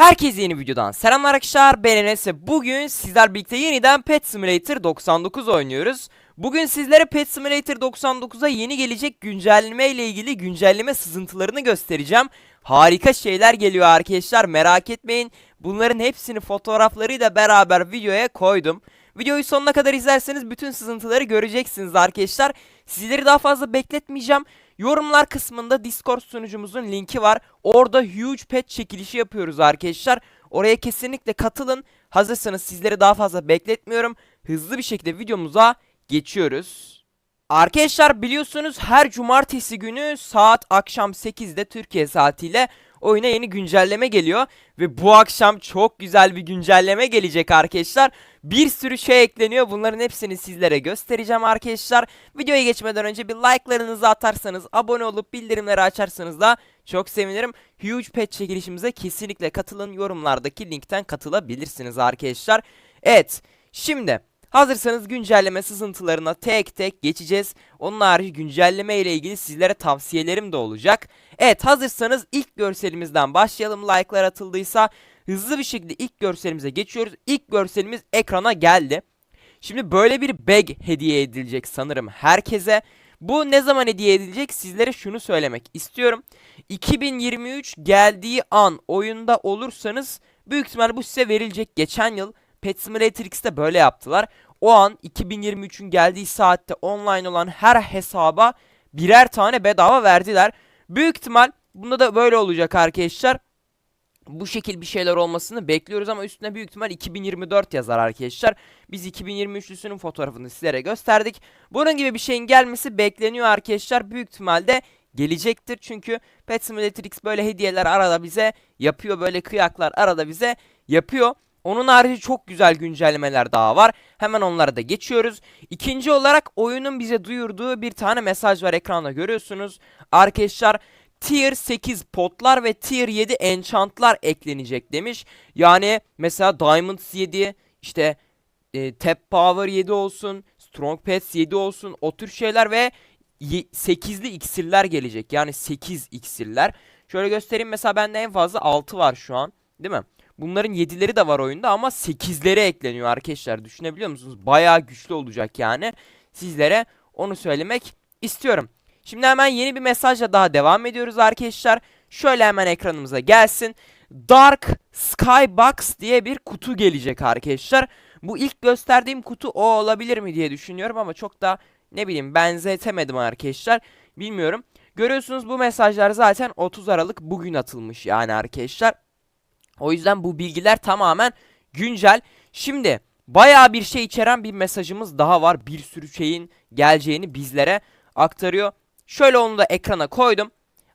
Herkese yeni videodan selamlar arkadaşlar ben Enes ve bugün sizler birlikte yeniden Pet Simulator 99 oynuyoruz. Bugün sizlere Pet Simulator 99'a yeni gelecek güncelleme ile ilgili güncelleme sızıntılarını göstereceğim. Harika şeyler geliyor arkadaşlar merak etmeyin. Bunların hepsini fotoğraflarıyla beraber videoya koydum. Videoyu sonuna kadar izlerseniz bütün sızıntıları göreceksiniz arkadaşlar. Sizleri daha fazla bekletmeyeceğim. Yorumlar kısmında Discord sunucumuzun linki var. Orada huge pet çekilişi yapıyoruz arkadaşlar. Oraya kesinlikle katılın. Hazırsanız sizleri daha fazla bekletmiyorum. Hızlı bir şekilde videomuza geçiyoruz. Arkadaşlar biliyorsunuz her cumartesi günü saat akşam 8'de Türkiye saatiyle oyuna yeni güncelleme geliyor. Ve bu akşam çok güzel bir güncelleme gelecek arkadaşlar. Bir sürü şey ekleniyor. Bunların hepsini sizlere göstereceğim arkadaşlar. Videoya geçmeden önce bir like'larınızı atarsanız, abone olup bildirimleri açarsanız da çok sevinirim. Huge Pet çekilişimize kesinlikle katılın. Yorumlardaki linkten katılabilirsiniz arkadaşlar. Evet, şimdi hazırsanız güncelleme sızıntılarına tek tek geçeceğiz. Onun harici güncelleme ile ilgili sizlere tavsiyelerim de olacak. Evet, hazırsanız ilk görselimizden başlayalım. Like'lar atıldıysa hızlı bir şekilde ilk görselimize geçiyoruz. İlk görselimiz ekrana geldi. Şimdi böyle bir bag hediye edilecek sanırım herkese. Bu ne zaman hediye edilecek? Sizlere şunu söylemek istiyorum. 2023 geldiği an oyunda olursanız büyük ihtimal bu size verilecek. Geçen yıl Pet Simulator böyle yaptılar. O an 2023'ün geldiği saatte online olan her hesaba birer tane bedava verdiler. Büyük ihtimal bunda da böyle olacak arkadaşlar bu şekil bir şeyler olmasını bekliyoruz ama üstüne büyük ihtimal 2024 yazar arkadaşlar. Biz 2023'lüsünün fotoğrafını sizlere gösterdik. Bunun gibi bir şeyin gelmesi bekleniyor arkadaşlar. Büyük ihtimalle gelecektir. Çünkü Pet Simulator X böyle hediyeler arada bize yapıyor. Böyle kıyaklar arada bize yapıyor. Onun harici çok güzel güncellemeler daha var. Hemen onlara da geçiyoruz. İkinci olarak oyunun bize duyurduğu bir tane mesaj var ekranda görüyorsunuz. Arkadaşlar Tier 8 potlar ve Tier 7 enchantlar eklenecek demiş. Yani mesela Diamonds 7 işte e, Tap Power 7 olsun, Strong Pets 7 olsun o tür şeyler ve 8'li iksirler gelecek. Yani 8 iksirler. Şöyle göstereyim mesela bende en fazla 6 var şu an. Değil mi? Bunların 7'leri de var oyunda ama 8'leri ekleniyor arkadaşlar. Düşünebiliyor musunuz? Bayağı güçlü olacak yani. Sizlere onu söylemek istiyorum. Şimdi hemen yeni bir mesajla daha devam ediyoruz arkadaşlar. Şöyle hemen ekranımıza gelsin. Dark Skybox diye bir kutu gelecek arkadaşlar. Bu ilk gösterdiğim kutu o olabilir mi diye düşünüyorum ama çok da ne bileyim benzetemedim arkadaşlar. Bilmiyorum. Görüyorsunuz bu mesajlar zaten 30 Aralık bugün atılmış yani arkadaşlar. O yüzden bu bilgiler tamamen güncel. Şimdi baya bir şey içeren bir mesajımız daha var. Bir sürü şeyin geleceğini bizlere aktarıyor. Şöyle onu da ekrana koydum.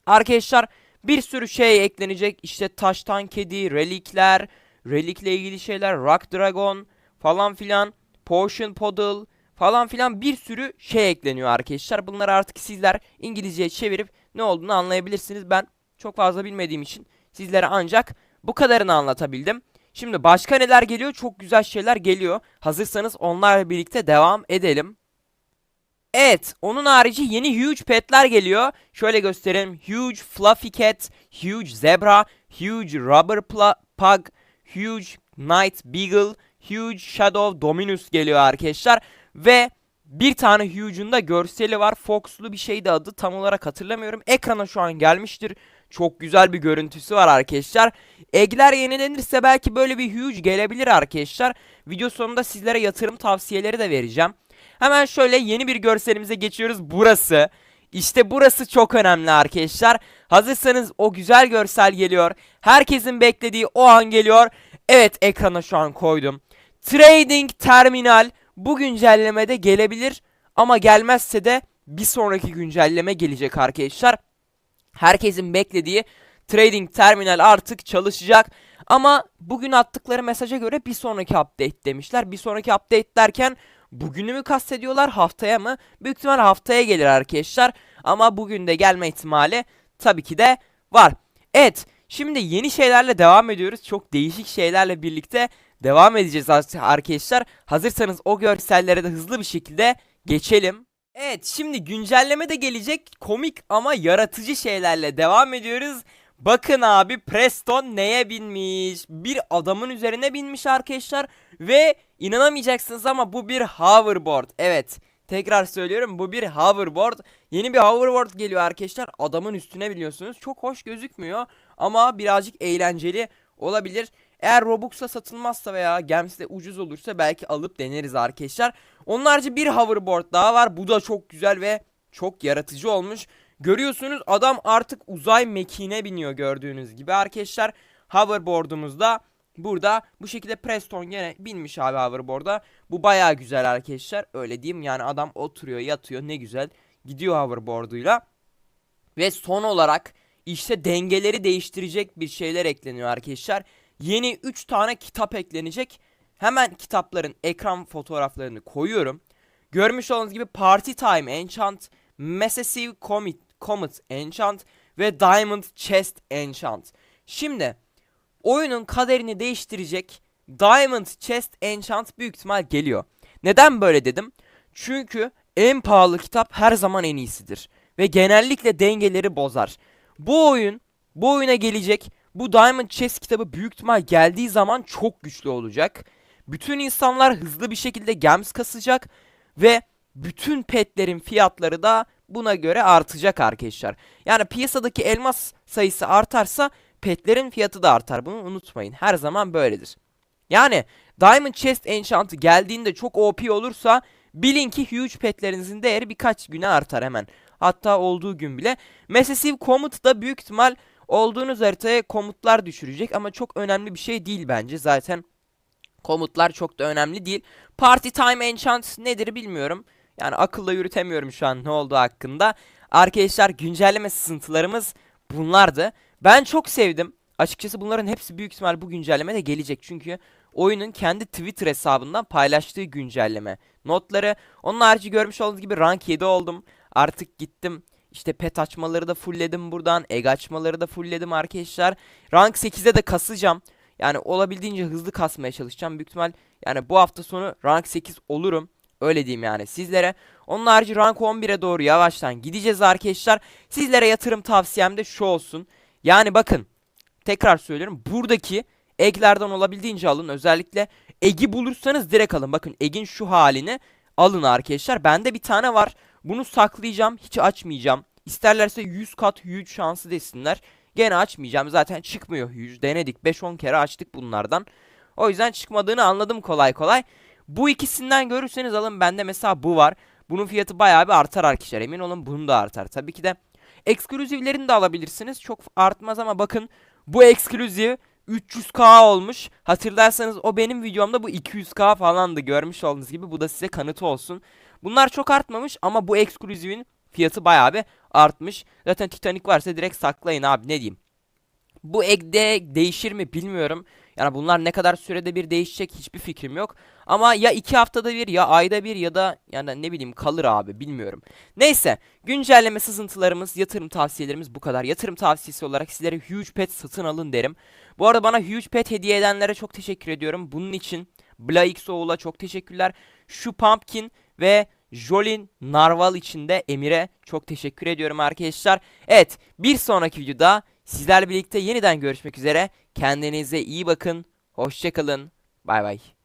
Arkadaşlar bir sürü şey eklenecek. İşte taştan kedi, relikler, relikle ilgili şeyler, rock dragon falan filan, potion poodle falan filan bir sürü şey ekleniyor arkadaşlar. Bunları artık sizler İngilizceye çevirip ne olduğunu anlayabilirsiniz. Ben çok fazla bilmediğim için sizlere ancak bu kadarını anlatabildim. Şimdi başka neler geliyor? Çok güzel şeyler geliyor. Hazırsanız onlarla birlikte devam edelim. Evet, onun harici yeni huge petler geliyor. Şöyle göstereyim. Huge fluffy cat, huge zebra, huge rubber pug, huge night beagle, huge shadow dominus geliyor arkadaşlar. Ve bir tane huge'un da görseli var. Fox'lu bir şeydi adı. Tam olarak hatırlamıyorum. Ekrana şu an gelmiştir. Çok güzel bir görüntüsü var arkadaşlar. Egler yenilenirse belki böyle bir huge gelebilir arkadaşlar. Video sonunda sizlere yatırım tavsiyeleri de vereceğim. Hemen şöyle yeni bir görselimize geçiyoruz. Burası. İşte burası çok önemli arkadaşlar. Hazırsanız o güzel görsel geliyor. Herkesin beklediği o an geliyor. Evet ekrana şu an koydum. Trading Terminal bu güncellemede gelebilir. Ama gelmezse de bir sonraki güncelleme gelecek arkadaşlar. Herkesin beklediği Trading Terminal artık çalışacak. Ama bugün attıkları mesaja göre bir sonraki update demişler. Bir sonraki update derken Bugünü mü kastediyorlar haftaya mı? Büyük ihtimal haftaya gelir arkadaşlar. Ama bugün de gelme ihtimali tabii ki de var. Evet şimdi yeni şeylerle devam ediyoruz. Çok değişik şeylerle birlikte devam edeceğiz arkadaşlar. Hazırsanız o görsellere de hızlı bir şekilde geçelim. Evet şimdi güncelleme de gelecek komik ama yaratıcı şeylerle devam ediyoruz. Bakın abi Preston neye binmiş? Bir adamın üzerine binmiş arkadaşlar ve inanamayacaksınız ama bu bir hoverboard. Evet. Tekrar söylüyorum bu bir hoverboard. Yeni bir hoverboard geliyor arkadaşlar. Adamın üstüne biliyorsunuz. Çok hoş gözükmüyor ama birazcık eğlenceli olabilir. Eğer Robux'a satılmazsa veya Gems'de ucuz olursa belki alıp deneriz arkadaşlar. Onlarca bir hoverboard daha var. Bu da çok güzel ve çok yaratıcı olmuş. Görüyorsunuz adam artık uzay mekiğine biniyor gördüğünüz gibi arkadaşlar. Hoverboard'umuzda burada bu şekilde Preston gene binmiş abi hoverboard'a. Bu bayağı güzel arkadaşlar. Öyle diyeyim yani adam oturuyor yatıyor ne güzel gidiyor hoverboard'uyla. Ve son olarak işte dengeleri değiştirecek bir şeyler ekleniyor arkadaşlar. Yeni 3 tane kitap eklenecek. Hemen kitapların ekran fotoğraflarını koyuyorum. Görmüş olduğunuz gibi Party Time Enchant, Massive Comet, Comet Enchant ve Diamond Chest Enchant. Şimdi oyunun kaderini değiştirecek Diamond Chest Enchant büyük ihtimal geliyor. Neden böyle dedim? Çünkü en pahalı kitap her zaman en iyisidir. Ve genellikle dengeleri bozar. Bu oyun, bu oyuna gelecek bu Diamond Chest kitabı büyük ihtimal geldiği zaman çok güçlü olacak. Bütün insanlar hızlı bir şekilde gems kasacak ve bütün petlerin fiyatları da buna göre artacak arkadaşlar. Yani piyasadaki elmas sayısı artarsa petlerin fiyatı da artar. Bunu unutmayın. Her zaman böyledir. Yani Diamond Chest Enchant'ı geldiğinde çok OP olursa bilin ki huge petlerinizin değeri birkaç güne artar hemen. Hatta olduğu gün bile. Massive Comet da büyük ihtimal olduğunuz haritaya komutlar düşürecek ama çok önemli bir şey değil bence. Zaten komutlar çok da önemli değil. Party Time Enchant nedir bilmiyorum. Yani akılla yürütemiyorum şu an ne olduğu hakkında. Arkadaşlar güncelleme sızıntılarımız bunlardı. Ben çok sevdim. Açıkçası bunların hepsi büyük ihtimal bu güncelleme de gelecek. Çünkü oyunun kendi Twitter hesabından paylaştığı güncelleme notları. Onun harici görmüş olduğunuz gibi rank 7 oldum. Artık gittim. İşte pet açmaları da fullledim buradan. Egg açmaları da fullledim arkadaşlar. Rank 8'e de kasacağım. Yani olabildiğince hızlı kasmaya çalışacağım. Büyük ihtimal yani bu hafta sonu rank 8 olurum. Öyle diyeyim yani sizlere. Onun harici rank 11'e doğru yavaştan gideceğiz arkadaşlar. Sizlere yatırım tavsiyem de şu olsun. Yani bakın tekrar söylüyorum. Buradaki egglerden olabildiğince alın. Özellikle eggi bulursanız direkt alın. Bakın eggin şu halini alın arkadaşlar. Bende bir tane var. Bunu saklayacağım. Hiç açmayacağım. İsterlerse 100 kat huge şansı desinler. Gene açmayacağım. Zaten çıkmıyor huge. Denedik. 5-10 kere açtık bunlardan. O yüzden çıkmadığını anladım kolay kolay. Bu ikisinden görürseniz alın. Bende mesela bu var. Bunun fiyatı bayağı bir artar arkadaşlar. Emin olun bunun da artar. Tabii ki de ekskluzivlerini de alabilirsiniz. Çok artmaz ama bakın bu ekskluziv 300k olmuş. Hatırlarsanız o benim videomda bu 200k falandı. Görmüş olduğunuz gibi bu da size kanıtı olsun. Bunlar çok artmamış ama bu ekskluzivin fiyatı bayağı bir artmış. Zaten Titanic varsa direkt saklayın abi ne diyeyim. Bu ekde değişir mi bilmiyorum. Yani bunlar ne kadar sürede bir değişecek hiçbir fikrim yok. Ama ya iki haftada bir ya ayda bir ya da yani ne bileyim kalır abi bilmiyorum. Neyse güncelleme sızıntılarımız yatırım tavsiyelerimiz bu kadar. Yatırım tavsiyesi olarak sizlere Huge Pet satın alın derim. Bu arada bana Huge Pet hediye edenlere çok teşekkür ediyorum. Bunun için Blaixoğlu'na çok teşekkürler. Şu Pumpkin ve Jolin Narval için de Emir'e çok teşekkür ediyorum arkadaşlar. Evet bir sonraki videoda sizlerle birlikte yeniden görüşmek üzere. Kendinize iyi bakın. Hoşçakalın. Bay bay.